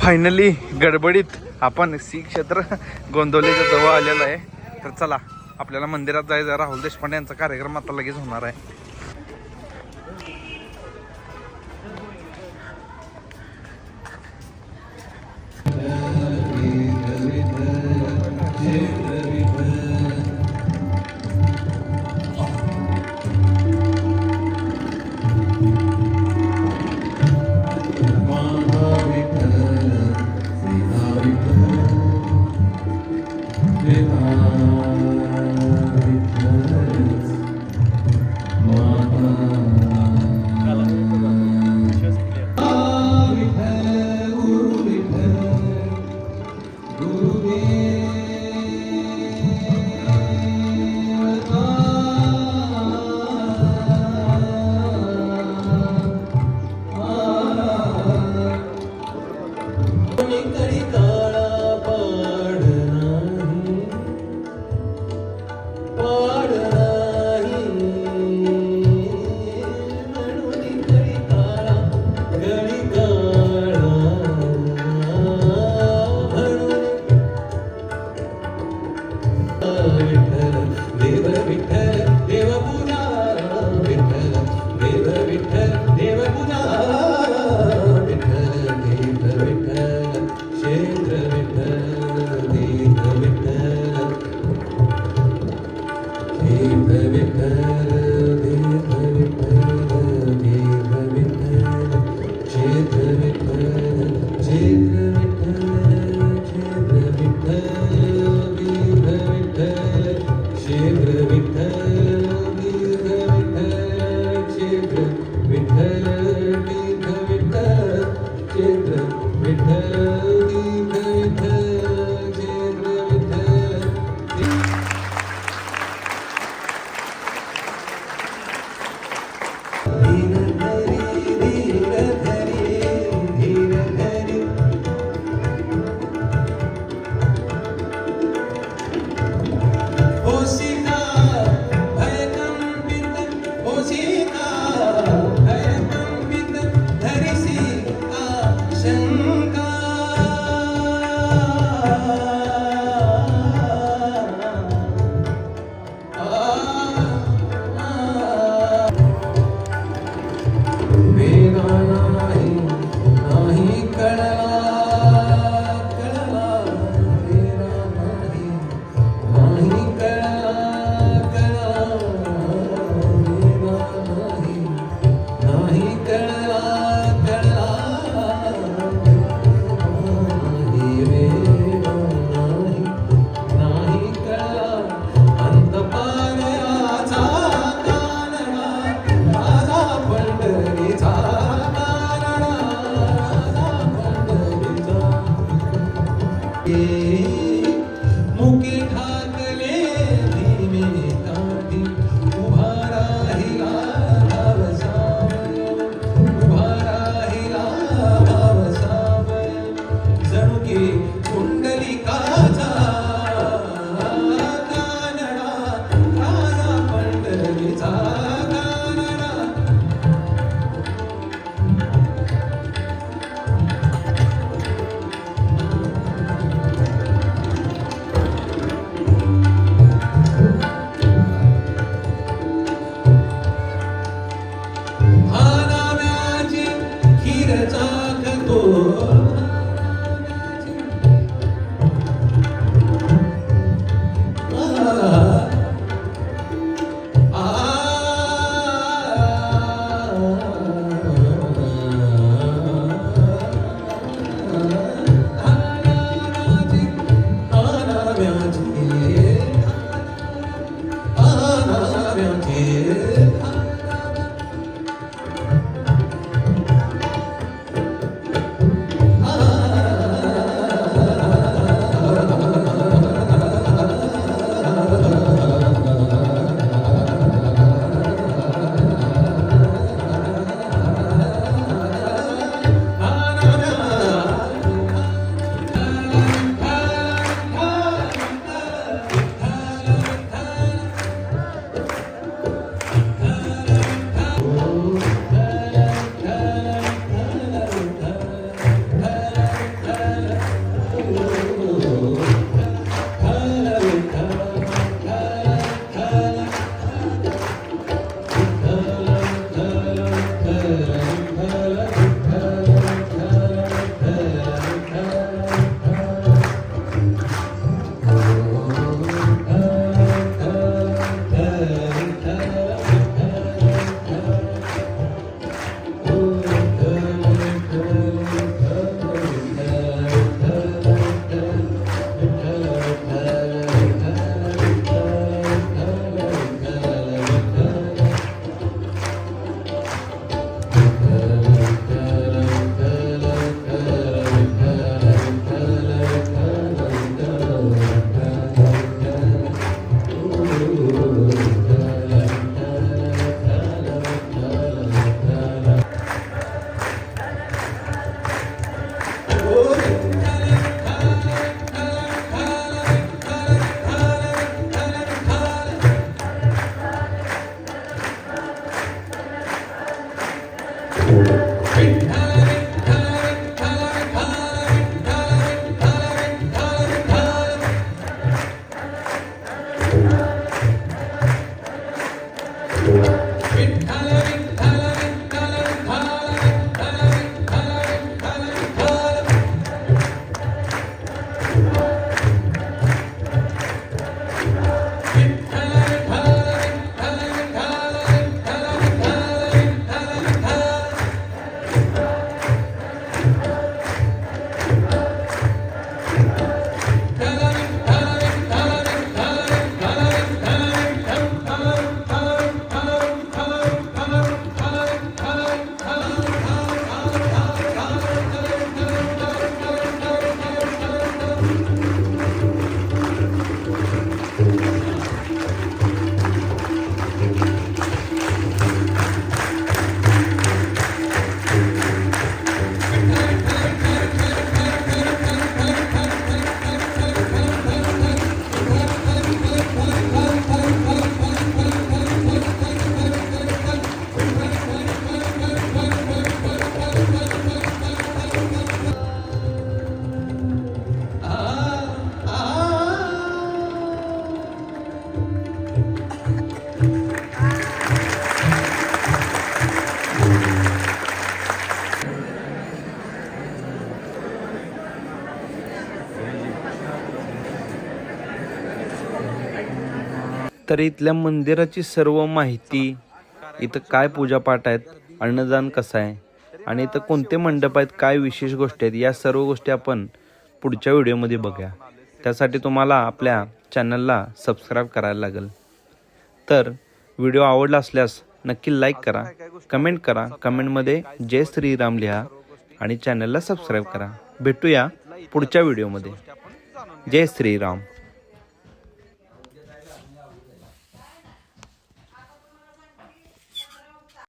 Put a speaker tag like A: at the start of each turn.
A: Finally गडबडीत आपण श्री क्षेत्र गोंदवलेच्या जवळ आलेलं आहे. तर चला आपल्याला मंदिरात जायचं राहुल देशपांडे यांचा कार्यक्रम आता लगेच होणार आहे.
B: Ooh. விட்டல தேவ விட்டல entre तर इथल्या मंदिराची सर्व माहिती इथं काय पूजापाठ आहेत अन्नदान कसं आहे आणि इथं कोणते मंडप आहेत काय विशेष गोष्टी आहेत या सर्व गोष्टी आपण पुढच्या व्हिडिओमध्ये बघूया. त्यासाठी तुम्हाला आपल्या चॅनलला सबस्क्राईब करायला लागेल. तर व्हिडिओ आवडला असल्यास नक्की लाईक करा कमेंट करा कमेंटमध्ये जय श्रीराम लिहा आणि चॅनलला सबस्क्राईब करा. भेटूया पुढच्या व्हिडिओमध्ये. जय श्रीराम.